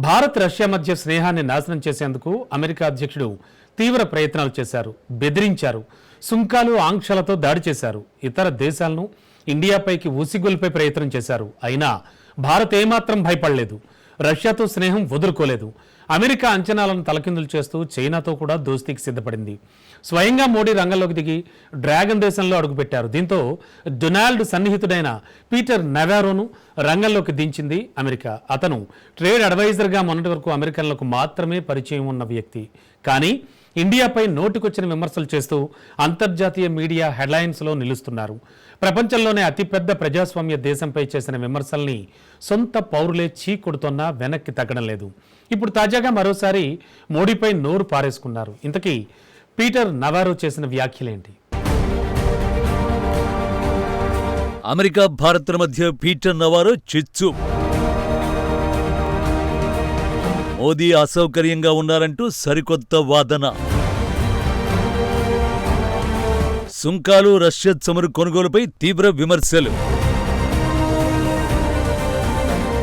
Bharat Russia మధ్య స్నేహాన్ని నాశనం చేసేందుకు అమెరికా అధ్యక్షుడు తీవ్ర ప్రయత్నాలు చేశారు బెదిరించారు సుంకాలు ఆంక్షలతో దాడి చేశారు. ఇతర దేశాలను ఇండియాపైకి ఉసిగొల్పే ప్రయత్నం చేశారు. అయినా భారత్ ఏమాత్రం భయపడలేదు. రష్యాతో స్నేహం వదులుకోలేదు. అమెరికా అంచనాలను తలకిందులు చేస్తూ చైనాతో కూడా దోస్తీకి సిద్ధపడింది. స్వయంగా మోడీ రంగంలోకి దిగి డ్రాగన్ దేశంలో అడుగుపెట్టారు. దీంతో డొనాల్డ్ సన్నిహితుడైన పీటర్ నవారోను రంగంలోకి దించింది అమెరికా. అతను ట్రేడ్ అడ్వైజర్గా మొన్నటి వరకు అమెరికన్లకు మాత్రమే పరిచయం ఉన్న వ్యక్తి. కానీ ఇండియాపై నోటికొచ్చిన విమర్శలు చేస్తూ అంతర్జాతీయ మీడియా హెడ్లైన్స్లో నిలుస్తున్నారు. ప్రపంచంలోనే అతిపెద్ద ప్రజాస్వామ్య దేశంపై చేసిన విమర్శల్ని సొంత పౌరులే చీకొడుతున్నా వెనక్కి తగ్గడం లేదు. ఇప్పుడు తాజాగా మరోసారి మోడీపై నోరు పారేసుకున్నారు. ఇంతకీ పీటర్ నవారో చేసిన వ్యాఖ్యలేంటి? అమెరికా భారత్ల మధ్య పీటర్ నవారో చిచ్చు. మోదీ అసౌకర్యంగా ఉన్నారంటూ సరికొత్త వాదన. సుంకాలు రష్యా చమురు కొనుగోలుపై తీవ్ర విమర్శలు.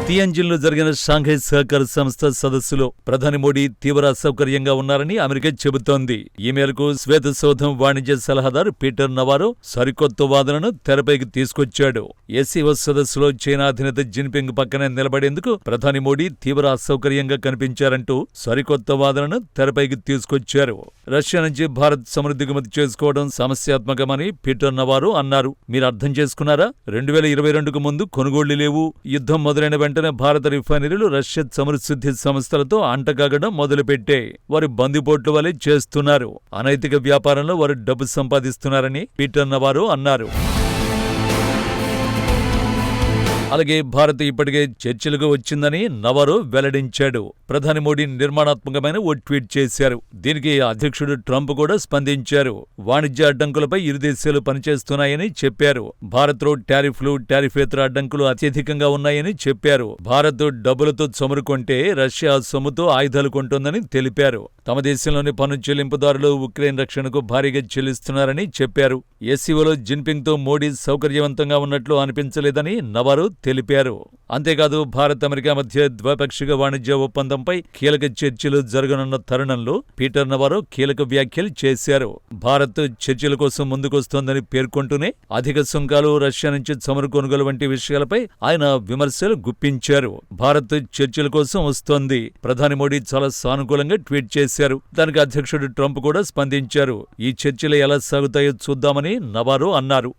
తియంజిన్లో జరిగిన షాంఘై సహకార సంస్థ సదస్సులో ప్రధాని మోడీ తీవ్ర అసౌకర్యంగా ఉన్నారని అమెరికా చెబుతోంది. ఈ మేరకు శ్వేతసౌధం వాణిజ్య సలహాదారు పీటర్ నవారో సరికొత్త వాదనను తెరపైకి తీసుకొచ్చాడు. ఎస్సీఓ సదస్సులో చైనా అధినేత జిన్పింగ్ పక్కనే నిలబడేందుకు ప్రధాని మోడీ తీవ్ర అసౌకర్యంగా కనిపించారంటూ సరికొత్త వాదనను తెరపైకి తీసుకొచ్చారు. రష్యా నుంచి భారత్ సమృద్ధి దిగుమతి చేసుకోవడం సమస్యాత్మకమని పీటర్ నవారో అన్నారు. మీరు అర్థం చేసుకున్నారా? రెండు వేల ఇరవై రెండుకు ముందు కొనుగోళ్ళు లేవు యుద్ధం మొదలైన వెంటనే భారత రిఫైనరీలు రష్యా చమురు సంస్థలతో అంటగాగడం మొదలుపెట్టే వారి బందిపోట్ల వలె చేస్తున్నారు. అనైతిక వ్యాపారంలో వారు డబ్బు సంపాదిస్తున్నారని పీటర్ నవారో అన్నారు. అలాగే భారత్ ఇప్పటికే చర్చలకు వచ్చిందని నవారో వెల్లడించాడు. ప్రధాని మోడీ నిర్మాణాత్మకమైన ఓ ట్వీట్ చేశారు. దీనికి అధ్యక్షుడు ట్రంప్ కూడా స్పందించారు. వాణిజ్య అడ్డంకులపై ఇరు దేశాలు పనిచేస్తున్నాయని చెప్పారు. భారత్లో టారిఫ్లు టారిఫేతర అడ్డంకులు అత్యధికంగా ఉన్నాయని చెప్పారు. భారత్ డబ్బులతో చమురు కొంటే రష్యా సొమ్ముతో ఆయుధాలు కొంటుందని తెలిపారు. తమ దేశంలోని పన్ను చెల్లింపుదారులు ఉక్రెయిన్ రక్షణకు భారీగా చెల్లిస్తున్నారని చెప్పారు. ఎస్సీఓలో జిన్పింగ్తో మోడీ సౌకర్యవంతంగా ఉన్నట్లు అనిపించలేదని నవారు తెలిపారు. అంతేకాదు భారత్ అమెరికా మధ్య ద్వైపాక్షిక వాణిజ్య ఒప్పందంపై కీలక చర్చలు జరగనున్న తరుణంలో పీటర్ నవారో కీలక వ్యాఖ్యలు చేశారు. భారత్ చర్చల కోసం ముందుకొస్తోందని పేర్కొంటూనే అధిక సుంకాలు రష్యా నుంచి చమురు కొనుగోలు వంటి విషయాలపై ఆయన విమర్శలు గుప్పించారు. భారత్ చర్చల కోసం వస్తోంది. ప్రధాని మోడీ చాలా సానుకూలంగా ట్వీట్ చేశారు. దానికి అధ్యక్షుడు ట్రంప్ కూడా స్పందించారు. ఈ చర్చలు ఎలా సాగుతాయో చూద్దామని నవారో అన్నారు.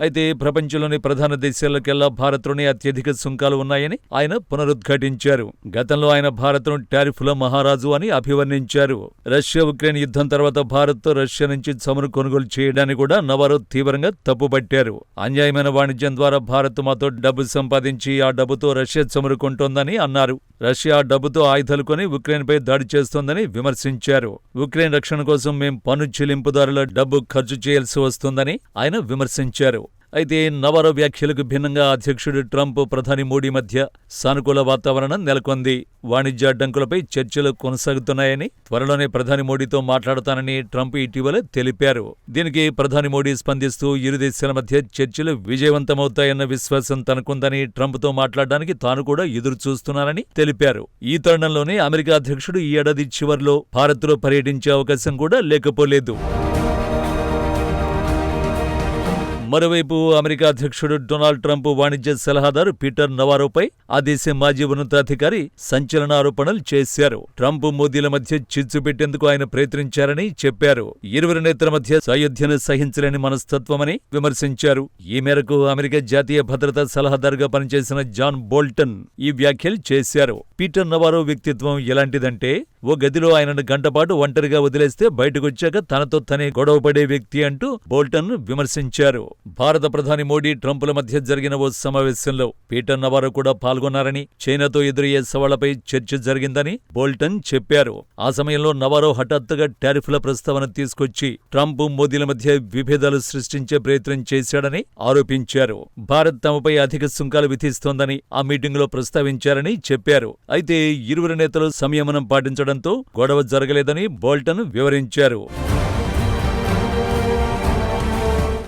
అయితే ప్రపంచంలోని ప్రధాన దేశాలకెల్లా భారత్లోనే అత్యధిక సుంకాలు ఉన్నాయని ఆయన పునరుద్ఘాటించారు. గతంలో ఆయన భారత్ను టారిఫ్ల మహారాజు అని అభివర్ణించారు. రష్యా ఉక్రెయిన్ యుద్ధం తర్వాత భారత్తో రష్యా నుంచి చమురు కొనుగోలు చేయడాన్ని కూడా నవారో తీవ్రంగా తప్పుపట్టారు. అన్యాయమైన వాణిజ్యం ద్వారా భారత్ మాతో డబ్బు సంపాదించి ఆ డబ్బుతో రష్యా చమురు కొంటోందని అన్నారు. రష్యా డబ్బుతో ఆయుధాలు కొని ఉక్రెయిన్పై దాడి చేస్తోందని విమర్శించారు. ఉక్రెయిన్ రక్షణ కోసం మేం పన్ను చెల్లింపుదారుల డబ్బు ఖర్చు చేయాల్సి వస్తుందని ఆయన విమర్శించారు. అయితే నవర వ్యాఖ్యలకు భిన్నంగా అధ్యక్షుడు ట్రంప్ ప్రధాని మోడీ మధ్య సానుకూల వాతావరణం నెలకొంది. వాణిజ్య అడ్డంకులపై చర్చలు కొనసాగుతున్నాయని త్వరలోనే ప్రధాని మోడీతో మాట్లాడతానని ట్రంప్ ఇటీవల తెలిపారు. దీనికి ప్రధాని మోడీ స్పందిస్తూ ఇరు దేశాల మధ్య చర్చలు విజయవంతమవుతాయన్న విశ్వాసం తనకుందని ట్రంప్తో మాట్లాడడానికి తాను కూడా ఎదురు చూస్తున్నానని తెలిపారు. ఈ తరుణంలోనే అమెరికా అధ్యక్షుడు ఈ ఏడాది చివర్లో భారత్లో పర్యటించే అవకాశం కూడా లేకపోలేదు. మరోవైపు అమెరికా అధ్యక్షుడు డొనాల్డ్ ట్రంప్ వాణిజ్య సలహాదారు పీటర్ నవారోపై ఆ దేశ మాజీ ఉన్నతాధికారి సంచలన ఆరోపణలు చేశారు. ట్రంప్ మోదీల మధ్య చిచ్చు పెట్టేందుకు ఆయన ప్రయత్నించారని చెప్పారు. ఇరువురు నేతల మధ్య సాయుధ్యను సహించలేని మనస్తత్వమని విమర్శించారు. ఈ మేరకు అమెరికా జాతీయ భద్రతా సలహాదారుగా పనిచేసిన జాన్ బోల్టన్ ఈ వ్యాఖ్యలు చేశారు. పీటర్ నవారో వ్యక్తిత్వం ఎలాంటిదంటే ఓ గదిలో ఆయనను గంటపాటు ఒంటరిగా వదిలేస్తే బయటకొచ్చాక తనతో తనే గొడవపడే వ్యక్తి అంటూ బోల్టన్ విమర్శించారు. భారత ప్రధాని మోడీ ట్రంపుల మధ్య జరిగిన ఓ సమావేశంలో పీటర్ నవారో కూడా పాల్గొన్నారని చైనాతో ఎదురయ్యే సవాళ్ళపై చర్చ జరిగిందని బోల్టన్ చెప్పారు. ఆ సమయంలో నవారో హఠాత్తుగా టారిఫ్ల ప్రస్తావన తీసుకొచ్చి ట్రంప్ మోదీల మధ్య విభేదాలు సృష్టించే ప్రయత్నం చేశాడని ఆరోపించారు. భారత్ తమపై అధిక సుంకాలు విధిస్తోందని ఆ మీటింగులో ప్రస్తావించారని చెప్పారు. అయితే ఇరువురు నేతలు సంయమనం పాటించడంతో గొడవ జరగలేదని బోల్టన్ వివరించారు.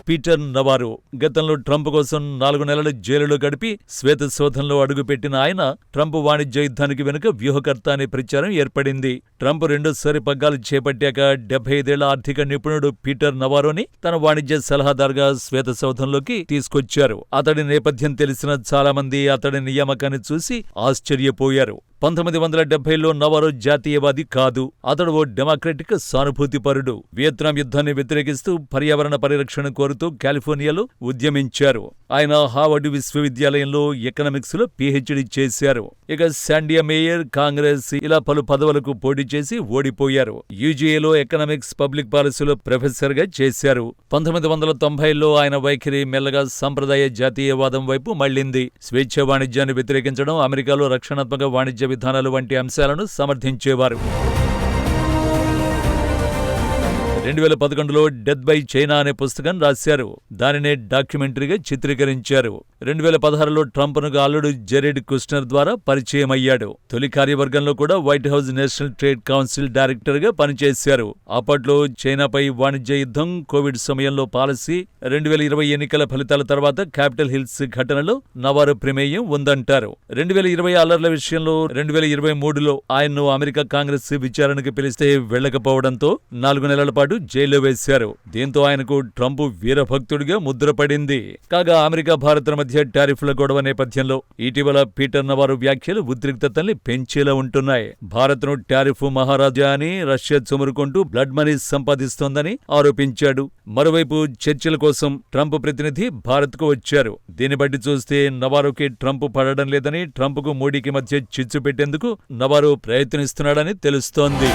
పీటర్ నవారో గతంలో ట్రంప్ కోసం నాలుగు నెలలు జైలులో గడిపి శ్వేత శోధంలో అడుగుపెట్టిన ఆయన ట్రంప్ వాణిజ్య యుద్ధానికి వెనుక వ్యూహకర్త అనే ప్రచారం ఏర్పడింది. ట్రంప్ రెండోసారి పగ్గాలు చేపట్టాక డెబ్బై ఐదేళ్ళ ఆర్థిక నిపుణుడు పీటర్ నవారోని తన వాణిజ్య సలహాదారుగా శ్వేత సౌధంలోకి తీసుకొచ్చారు. అతడి నేపథ్యం తెలిసిన చాలామంది అతడి నియామకాన్ని చూసి ఆశ్చర్యపోయారు. పంతొమ్మిది వందల డెబ్బైలో నవారో జాతీయవాది కాదు. అతడు ఓ డెమోక్రటిక్ సానుభూతిపరుడు. వియత్నాం యుద్ధాన్ని వ్యతిరేకిస్తూ పర్యావరణ పరిరక్షణ కోరుతూ కాలిఫోర్నియాలో ఉద్యమించారు. ఆయన హార్వర్డ్ విశ్వవిద్యాలయంలో ఎకనామిక్స్లో పిహెచ్డి చేశారు. ఇక శాండియా మేయర్ కాంగ్రెస్ ఇలా పలు పదవులకు పోటీ చేసి ఓడిపోయారు. యూజీఏలో ఎకనామిక్స్ పబ్లిక్ పాలసీలో ప్రొఫెసర్గా చేశారు. పంతొమ్మిది వందల తొంభైలో ఆయన వైఖరి మెల్లగా సంప్రదాయ జాతీయవాదం వైపు మళ్ళింది స్వేచ్ఛ వాణిజ్యాన్ని వ్యతిరేకించడం అమెరికాలో రక్షణాత్మక వాణిజ్య విధానాలు వంటి అంశాలను సమర్థించేవారు. రెండు వేల పదకొండులో డెత్ బై చైనా అనే పుస్తకం రాశారు. దానినే డాక్యుమెంటరీగా చిత్రీకరించారు. రెండు వేల పదహారులో ట్రంప్ను అల్లుడు జెరెడ్ కుస్నర్ ద్వారా పరిచయం అయ్యాడు తొలి కార్యవర్గంలో కూడా White House National Trade Council డైరెక్టర్గా పనిచేశారు. అప్పట్లో చైనాపై వాణిజ్య యుద్ధం కోవిడ్ సమయంలో పాలసీ రెండు వేల ఇరవై ఎన్నికల ఫలితాల తర్వాత క్యాపిటల్ హిల్స్ ఘటనలో నవారు ప్రమేయం ఉందంటారు. రెండు వేల ఇరవై అల్లర్ల విషయంలో రెండు వేల ఇరవై మూడులో ఆయన్ను అమెరికా కాంగ్రెస్ విచారణకు పిలిస్తే వెళ్ళకపోవడంతో నాలుగు నెలల పాటు జైల్లో వేశారు. దీంతో ఆయనకు ట్రంప్ వీరభక్తుడిగా ముద్రపడింది కాగా అమెరికా భారత్ల మధ్య టారిఫ్ల గొడవ నేపథ్యంలో ఇటీవల పీటర్ నవారు వ్యాఖ్యలు ఉద్రిక్తతల్ని పెంచేలా ఉంటున్నాయి. భారత్ను టారిఫ్ మహారాజా అని రష్యా చుమురుకుంటూ బ్లడ్ మనీ సంపాదిస్తోందని ఆరోపించాడు. మరోవైపు చర్చల కోసం ట్రంప్ ప్రతినిధి భారత్కు వచ్చారు. దీన్ని బట్టి చూస్తే నవారుకి ట్రంప్ పడడం లేదని ట్రంప్కు మోడీకి మధ్య చిచ్చు పెట్టేందుకు నవారు ప్రయత్నిస్తున్నాడని తెలుస్తోంది.